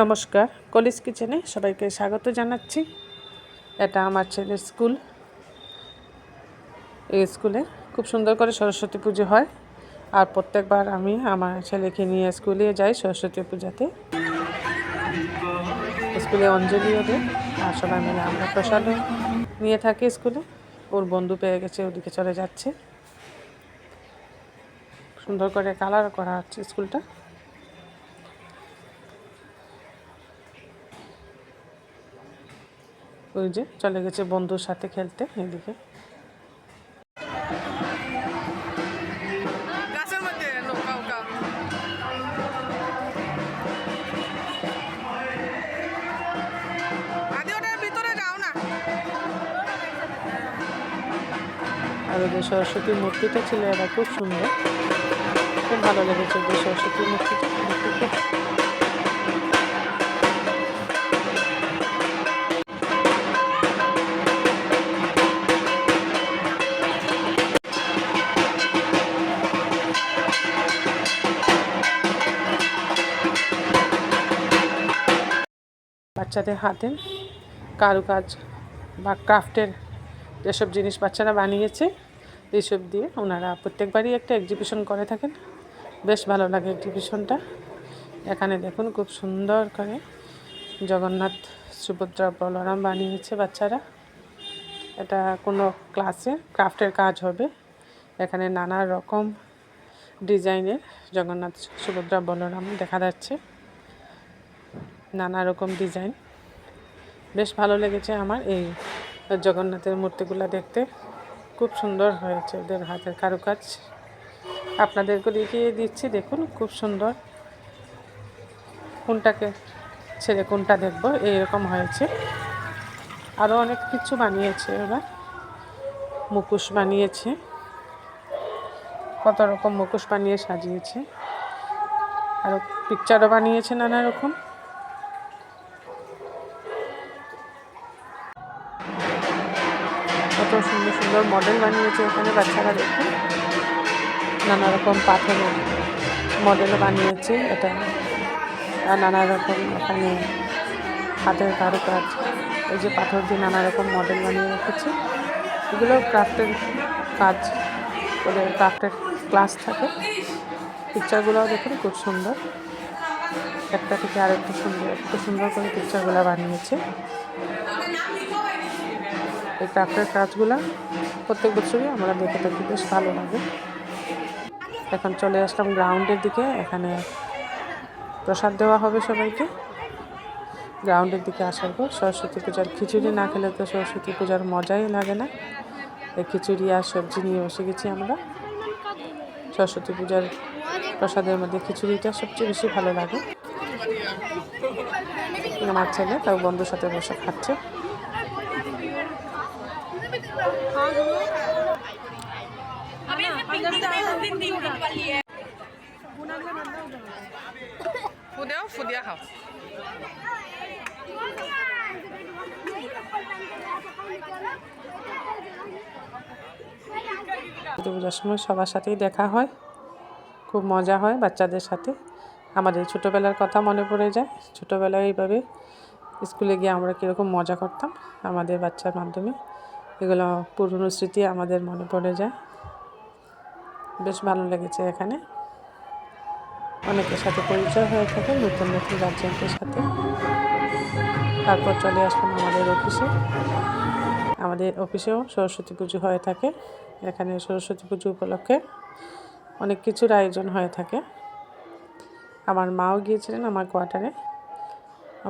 নমস্কার কলেজ কিচেনে সবাইকে স্বাগত জানাচ্ছি। এটা আমার ছেলের স্কুল। এই স্কুলে খুব সুন্দর করে সরস্বতী পুজো হয়। আর প্রত্যেকবার আমি আমার ছেলেকে নিয়ে স্কুলে যাই সরস্বতী পূজাতে। স্কুলে অঞ্জলিও দেয় আর সবাই মিলে আমরা প্রসাদও নিয়ে থাকি স্কুলে। ওর বন্ধু পেয়ে গেছে, ওদিকে চলে যাচ্ছে। সুন্দর করে কালার করা হচ্ছে স্কুলটা। ওই যে চলে গেছে বন্ধুর সাথে খেলতে এদিকে। আর ওদের সরস্বতীর মূর্তিটা ছিল এটা খুব সুন্দর। খুব ভালো লেগেছে ওদের সরস্বতীর মূর্তিটা। বাচ্চাদের হাতে কারুকাজ বা ক্রাফটের যেসব জিনিস বাচ্চারা বানিয়েছে, এইসব দিয়ে ওনারা প্রত্যেকবারই একটা এক্সিবিশন করে থাকেন। বেশ ভালো লাগে এক্সিবিশনটা এখানে দেখুন খুব সুন্দর করে জগন্নাথ সুভদ্রা বলরাম বানিয়েছে বাচ্চারা। এটা কোনো ক্লাসে ক্রাফটের কাজ হবে। এখানে নানা রকম ডিজাইনের জগন্নাথ সুভদ্রা বলরাম দেখা যাচ্ছে। নানা রকম ডিজাইন। বেশ ভালো লেগেছে আমার এই জগন্নাথের মূর্তিগুলো দেখতে। খুব সুন্দর হয়েছে ওদের হাতের কারুকাজ। আপনাদেরকে দেখিয়ে দিচ্ছি, দেখুন খুব সুন্দর। কোনটাকে ছেড়ে কোনটা দেখব, এইরকম হয়েছে। আরও অনেক কিছু বানিয়েছে ওরা মুখোশ বানিয়েছে। কত রকম মুখোশ বানিয়ে সাজিয়েছে। আরও পিকচারও বানিয়েছে নানা রকম। সুন্দর মডেল বানিয়েছে এখানে বাচ্চারা দেখুন। নানা রকম পাথরের মডেলও বানিয়েছে এটা। নানা রকম এখানে হাতের কারুকাজ, এই যে পাথর দিয়ে নানা রকম মডেল বানিয়ে রেখেছে। এগুলো ক্রাফটের কাজ, ওদের ক্রাফটের ক্লাস থাকে। পিকচারগুলোও দেখুন, খুব সুন্দর। একটা থেকে আরেকটু সুন্দর, একটু সুন্দর করে পিকচারগুলো বানিয়েছে। এই ক্রাফটের কাজগুলো প্রত্যেক বছরই আমরা দেখে থাকি, বেশ ভালো লাগে। এখন চলে আসলাম গ্রাউন্ডের দিকে, এখানে প্রসাদ দেওয়া হবে সবাইকে। গ্রাউন্ডের দিকে আসার পর সরস্বতী পূজার খিচুড়ি না খেলে তো সরস্বতী পূজার মজাই লাগে না। এই খিচুড়ি আর সবজি নিয়ে বসে গেছি আমরা। সরস্বতী পূজার প্রসাদের মধ্যে খিচুড়িটা সবচেয়ে বেশি ভালো লাগে। আমার ছেলে তাও বন্ধুর সাথে বসে খাচ্ছে। পূজার সময় সবার সাথেই দেখা হয়। খুব মজা হয় বাচ্চাদের সাথে। আমাদের ছোটোবেলার কথা মনে পড়ে যায়। ছোটোবেলায় এইভাবে স্কুলে গিয়ে আমরা কীরকম মজা করতাম আমাদের বাচ্চার মাধ্যমে। এগুলো পুরনো স্মৃতি আমাদের মনে পড়ে যায়। বেশ ভালো লেগেছে এখানে। অনেকের সাথে পরিচয় হয়ে থাকে নতুন নতুন গার্জেনদের সাথে। তারপর চলে আসলাম আমাদের অফিসে। আমাদের অফিসেও সরস্বতী পুজো হয়ে থাকে। এখানে সরস্বতী পুজো উপলক্ষে অনেক কিছুর আয়োজন হয়ে থাকে। আমার মাও গিয়েছিলেন আমার কোয়ার্টারে।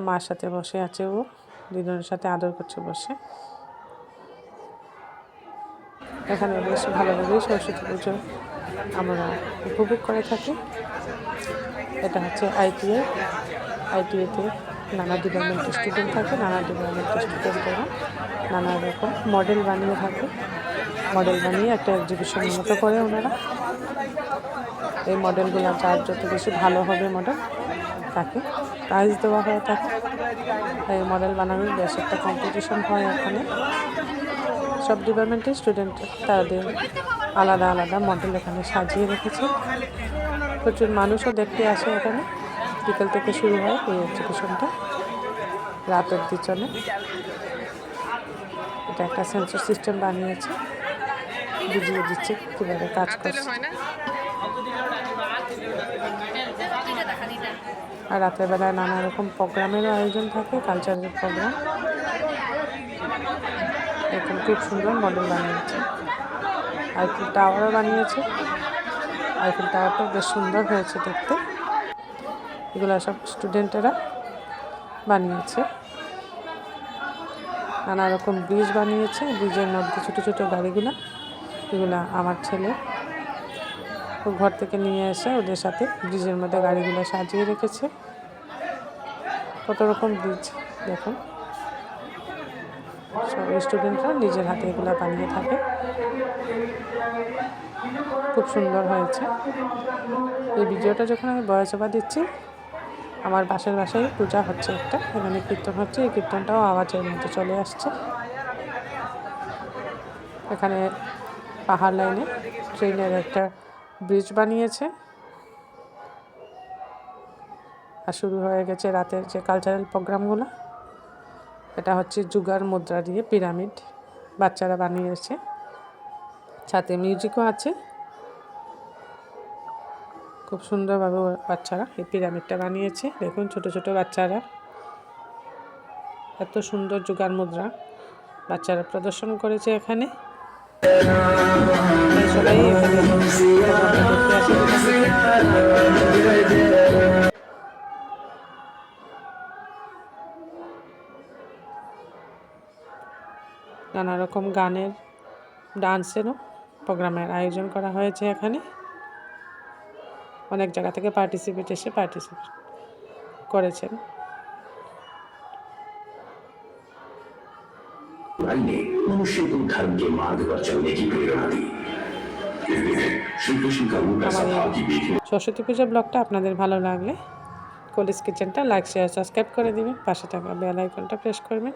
মার সাথে বসে আছে ও। দুজনের সাথে আদর করছে বসে। এখানে বেশ ভালোভাবেই সরস্বতী পুজো আমরা উপভোগ করে থাকি। এটা হচ্ছে আইটিআই আইটিআইতে নানা ডিপার্টমেন্টের স্টুডেন্ট থাকে, নানা ডিপার্টমেন্টের স্টুডেন্টেরা নানা রকম মডেল বানিয়ে থাকে। মডেল বানিয়ে একটা এক্সিবিশন মতো করে ওনারা। এই মডেলগুলো যার যত বেশি ভালো হবে মডেল তাকে প্রাইজ দেওয়া হয়ে থাকে এই মডেল বানানোর বেশ একটা কম্পিটিশন হয় এখানে। সব ডিপার্টমেন্টের স্টুডেন্ট তাদের আলাদা আলাদা মডেল এখানে সাজিয়ে রেখেছে। প্রচুর মানুষও দেখতে আসে এখানে। বিকেল থেকে শুরু হয় এই এক্সিবিশনটা রাত অব্দি চলে। এটা একটা সেন্সর সিস্টেম বানিয়েছে। বুঝিয়ে দিচ্ছে কীভাবে কাজ করছে। আর রাতের বেলায় নানা রকম প্রোগ্রামেরও আয়োজন থাকে কালচারাল প্রোগ্রাম এখন খুব সুন্দর মডেল বানিয়েছে। আইফেল টাওয়ারও বানিয়েছে। আইফেল টাওয়ারটাও বেশ সুন্দর হয়েছে দেখতে। এগুলো সব স্টুডেন্টেরা বানিয়েছে। নানা রকম ব্রিজ বানিয়েছে ব্রিজের মধ্যে ছোটো ছোটো গাড়িগুলো, এগুলো আমার ছেলে। ঘর থেকে নিয়ে এসে ওদের সাথে ব্রিজের মধ্যে গাড়িগুলো সাজিয়ে রেখেছে। কত রকম ব্রিজ দেখুন। সব স্টুডেন্টরা নিজের হাতে এগুলো বানিয়ে থাকে। খুব সুন্দর হয়েছে। এই ভিডিওটা যখন আমি বয়স দিচ্ছি আমার বাসার বাসায় পূজা হচ্ছে একটা, এখানে কীর্তন হচ্ছে, এই কীর্তনটাও আওয়াজের মধ্যে চলে আসছে। এখানে পাহাড় লাইনে ট্রেনের একটা ব্রিজ বানিয়েছে। আর শুরু হয়ে গেছে রাতের যে কালচারাল প্রোগ্রামগুলো এটা হচ্ছে যুগার মুদ্রা দিয়ে পিরামিড বাচ্চারা বানিয়েছে। সাথে মিউজিকও আছে। খুব সুন্দরভাবে বাচ্চারা এই পিরামিডটা বানিয়েছে। দেখুন ছোট ছোট বাচ্চারা। এত সুন্দর জুগার মুদ্রা বাচ্চারা প্রদর্শন করেছে এখানে। এখানে। নানা রকম গানের, ডান্সেরও প্রোগ্রামের আয়োজন করা হয়েছে এখানে। অনেক জায়গা থেকে পার্টিসিপেট এসে পার্টিসিপেট করেছেন कुरान ने मनुष्य को धर्म के मार्ग पर चलने की प्रेरणा दी कहते हैं श्री कृष्ण का रूप ऐसा था कि देखने সরস্বতী পূজা ব্লগটা আপনাদের ভালো লাগলে কলিস কিচেনটা লাইক শেয়ার সাবস্ক্রাইব করে দিবেন পাশে থাকা বেল আইকনটা প্রেস করবেন